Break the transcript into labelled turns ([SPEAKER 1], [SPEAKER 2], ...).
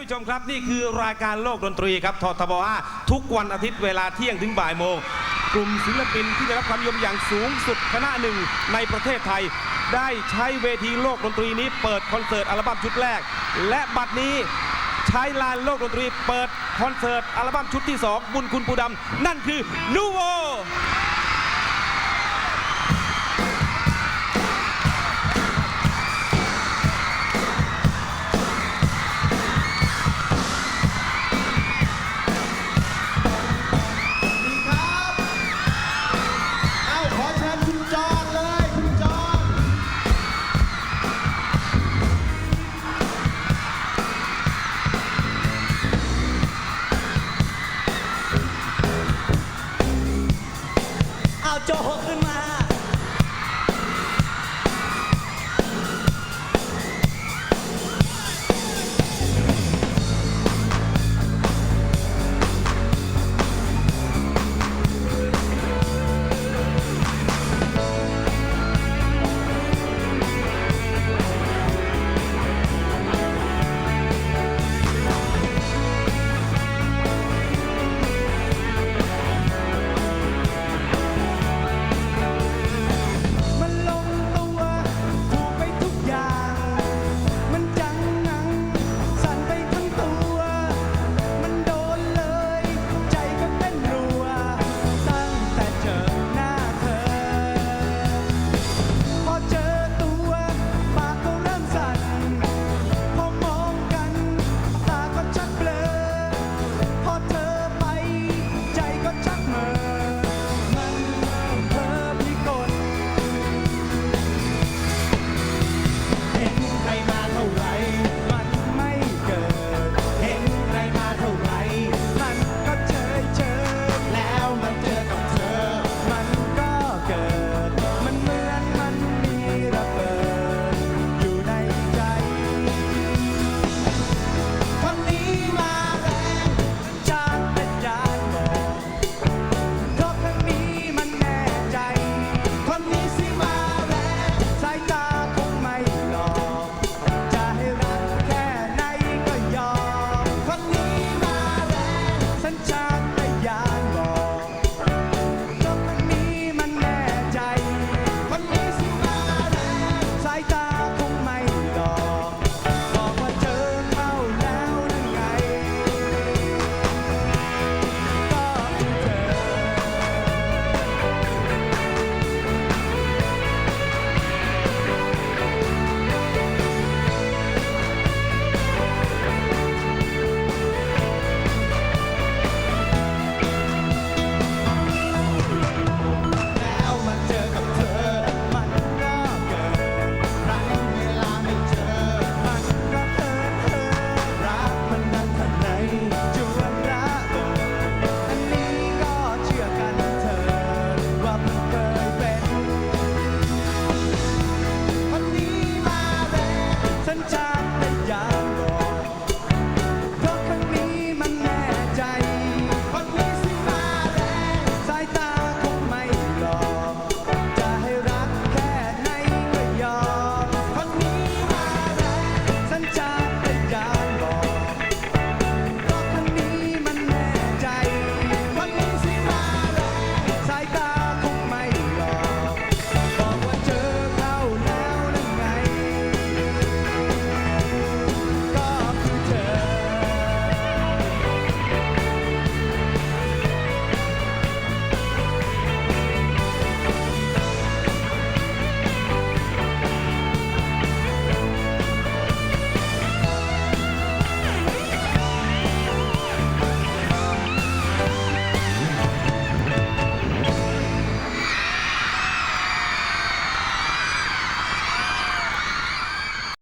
[SPEAKER 1] านผู้ชมครับ นี่คือรายการโลกดนตรีครับททบ5ทุกวันอาทิตย์เวลาเที่ยงถึงบ่ายโมง กลุ่มศิลปินที่ได้รับความนิยมอย่างสูงสุดคณะหนึ่งในประเทศไทย ได้ใช้เวทีโลกดนตรีนี้เปิดคอนเสิร์ตอัลบั้มชุดแรก และบัดนี้ใช้ลานโลกดนตรีเปิดคอนเสิร์ตอัลบั้มชุดที่ 2 บุญคุณปูดำนั่นคือนูโว
[SPEAKER 2] โจขึ้นมา